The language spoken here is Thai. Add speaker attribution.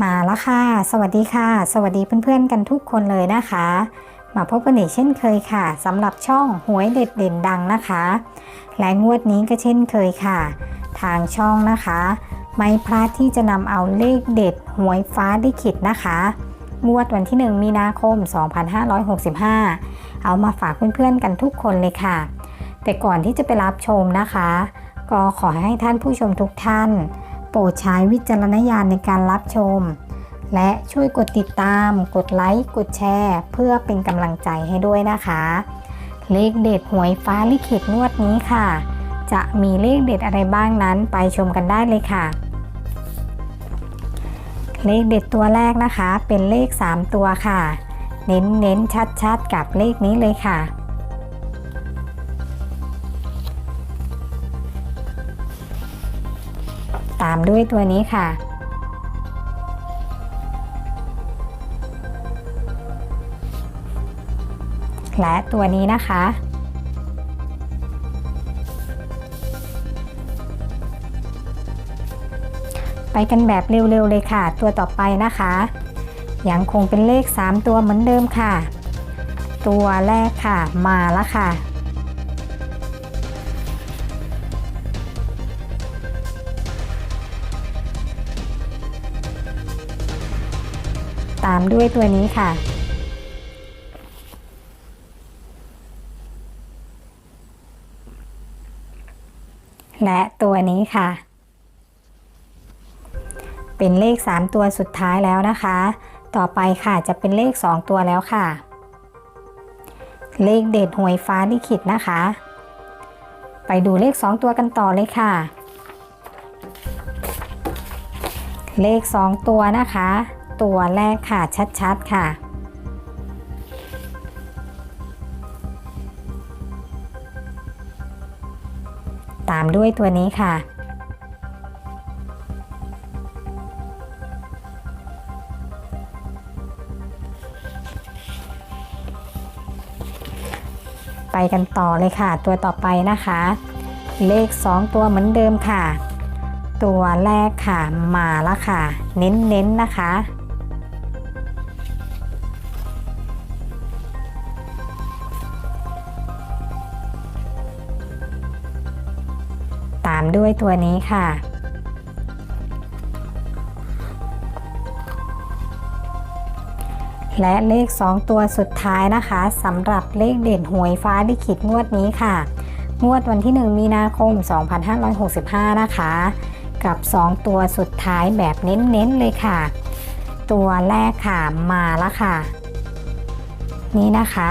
Speaker 1: มาแล้วค่ะ สวัสดีค่ะ สวัสดีเพื่อนๆกันทุกคนเลยนะคะ มาพบกันอีกเช่นเคยค่ะสำหรับช่องหวยเด็ดเด่นดังนะคะ และงวดนี้ก็เช่นเคยค่ะ ทางช่องนะคะ ไม่พลาดที่จะนำเอาเลขเด็ดหวยฟ้าลิขิตนะคะงวดวันที่ 1 มีนาคม 2565 เอามาฝากเพื่อนๆกันทุกคนเลยค่ะ แต่ก่อนที่จะไปรับชมนะคะ ก็ขอให้ท่านผู้ชมทุกท่าน โปรดใช้วิจารณญาณในการรับชม และช่วยกดติดตาม กดไลค์ กดแชร์ เพื่อเป็นกำลังใจให้ด้วยนะคะ เลขเด็ดหวยฟ้าลิขิตงวดนี้ค่ะ จะมีเลขเด็ดอะไรบ้างนั้นไปชมกันได้เลยค่ะ เลขเด็ดตัวแรกนะคะ เป็นเลข 3 ตัวค่ะ เน้นเน้นชัดชัดๆ กับเลขนี้เลยค่ะ ตามด้วยตัวนี้ค่ะ และตัวนี้นะคะ ไปกันแบบเร็วๆเลยค่ะ ตัวต่อไปนะคะยังคงเป็นเลข 3 ตัวเหมือนเดิมค่ะ ตัวแรกค่ะมาแล้วค่ะ ตามด้วยตัวนี้ค่ะ และตัวนี้ค่ะ เป็นเลข 3 ตัวสุดท้ายแล้วนะคะ ต่อไปค่ะจะเป็นเลข 2 ตัวแล้วค่ะ เลขเด็ดหวยฟ้าลิขิตนะคะ ไปดูเลข 2 ตัวกันต่อเลยค่ะเลข 2 ตัวนะคะ ตัวแรกค่ะ ชัดๆค่ะ ตามด้วยตัวนี้ค่ะ ไปกันต่อเลยค่ะ ตัวต่อไปนะคะ เลข 2 ตัวเหมือนเดิมค่ะตัวแรกค่ะมาแล้วค่ะ เน้นๆนนะคะามด้วยตัวนี้ค่ะ และเลข 2 ตัวสุดท้ายนะคะสำหรับเลขเด่นหวยฟ้าลิขิตงวดนี้ค่ะ งวดวันที่ 1 มีนาคม 2565 นะคะ กับ 2 ตัวสุดท้ายแบบเน้นๆเลยค่ะ ตัวแรกค่ะมาแล้วค่ะ นี่นะคะ